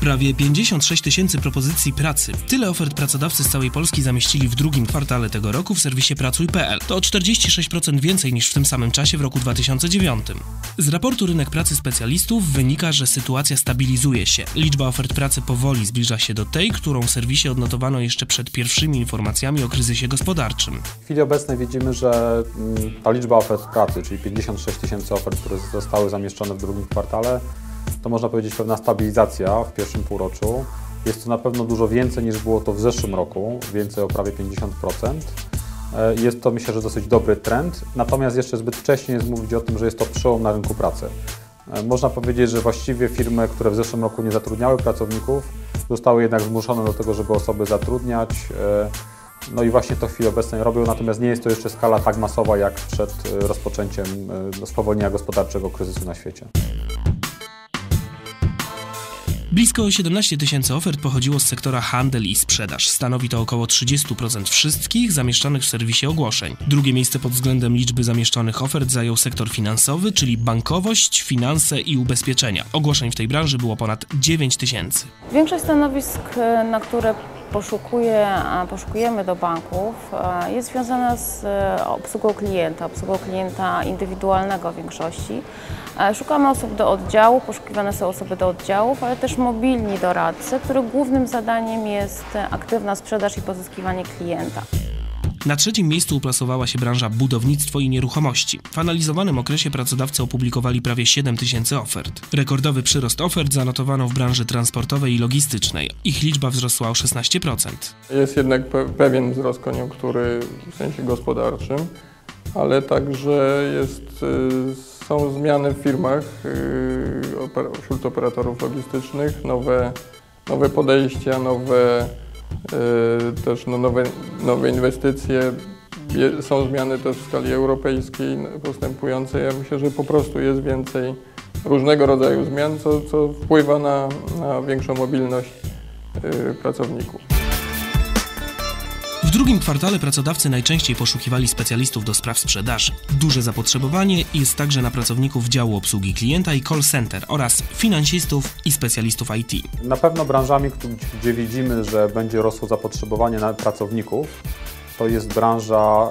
Prawie 56 tysięcy propozycji pracy. Tyle ofert pracodawcy z całej Polski zamieścili w drugim kwartale tego roku w serwisie Pracuj.pl. To o 46% więcej niż w tym samym czasie w roku 2009. Z raportu Rynek Pracy Specjalistów wynika, że sytuacja stabilizuje się. Liczba ofert pracy powoli zbliża się do tej, którą w serwisie odnotowano jeszcze przed pierwszymi informacjami o kryzysie gospodarczym. W chwili obecnej widzimy, że mm, ta liczba ofert pracy, czyli 56 tysięcy ofert, które zostały zamieszczone w drugim kwartale, to można powiedzieć pewna stabilizacja w pierwszym półroczu. Jest to na pewno dużo więcej niż było to w zeszłym roku, więcej o prawie 50%. E, jest to myślę, że dosyć dobry trend, natomiast jeszcze zbyt wcześnie jest mówić o tym, że jest to przełom na rynku pracy. E, można powiedzieć, że właściwie firmy, które w zeszłym roku nie zatrudniały pracowników, zostały jednak zmuszone do tego, żeby osoby zatrudniać. E, no i właśnie to w chwili obecnej robią, natomiast nie jest to jeszcze skala tak masowa jak przed rozpoczęciem spowolnienia gospodarczego kryzysu na świecie. Blisko 17 tysięcy ofert pochodziło z sektora handel i sprzedaż. Stanowi to około 30% wszystkich zamieszczonych w serwisie ogłoszeń. Drugie miejsce pod względem liczby zamieszczonych ofert zajął sektor finansowy, czyli bankowość, finanse i ubezpieczenia. Ogłoszeń w tej branży było ponad 9 tysięcy. Większość stanowisk, na które poszukuje, poszukujemy do banków, jest związana z e, obsługą klienta, obsługą klienta indywidualnego w większości. E, szukamy osób do oddziału, poszukiwane są osoby do oddziałów, ale też mobilni doradcy, których głównym zadaniem jest aktywna sprzedaż i pozyskiwanie klienta. Na trzecim miejscu uplasowała się branża budownictwo i nieruchomości. W analizowanym okresie pracodawcy opublikowali prawie 7 tysięcy ofert. Rekordowy przyrost ofert zanotowano w branży transportowej i logistycznej. Ich liczba wzrosła o 16%. Jest jednak pewien wzrost koniunktury w sensie gospodarczym, ale także jest, y, są zmiany w firmach y, wśród operatorów logistycznych, nowe, nowe podejścia, nowe też no, nowe, nowe inwestycje, są zmiany też w skali europejskiej postępujące. Ja myślę, że po prostu jest więcej różnego rodzaju zmian, co, co wpływa na, na większą mobilność y, pracowników. W drugim kwartale pracodawcy najczęściej poszukiwali specjalistów do spraw sprzedaży. Duże zapotrzebowanie jest także na pracowników działu obsługi klienta i call center oraz finansistów i specjalistów IT. Na pewno branżami, gdzie widzimy, że będzie rosło zapotrzebowanie na pracowników, to jest branża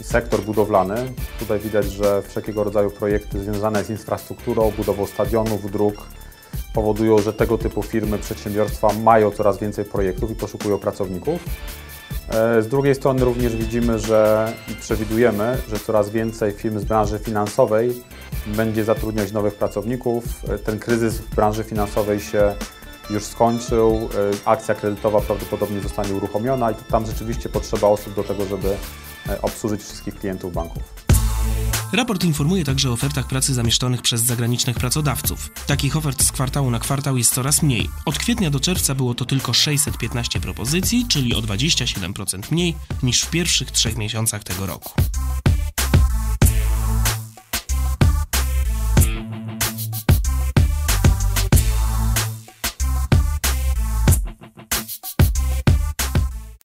i e, sektor budowlany. Tutaj widać, że wszelkiego rodzaju projekty związane z infrastrukturą, budową stadionów, dróg powodują, że tego typu firmy, przedsiębiorstwa mają coraz więcej projektów i poszukują pracowników. E, z drugiej strony również widzimy, że przewidujemy, że coraz więcej firm z branży finansowej będzie zatrudniać nowych pracowników. E, ten kryzys w branży finansowej się już skończył, e, akcja kredytowa prawdopodobnie zostanie uruchomiona i tam rzeczywiście potrzeba osób do tego, żeby obsłużyć wszystkich klientów banków. Raport informuje także o ofertach pracy zamieszczonych przez zagranicznych pracodawców. Takich ofert z kwartału na kwartał jest coraz mniej. Od kwietnia do czerwca było to tylko 615 propozycji, czyli o 27% mniej niż w pierwszych trzech miesiącach tego roku.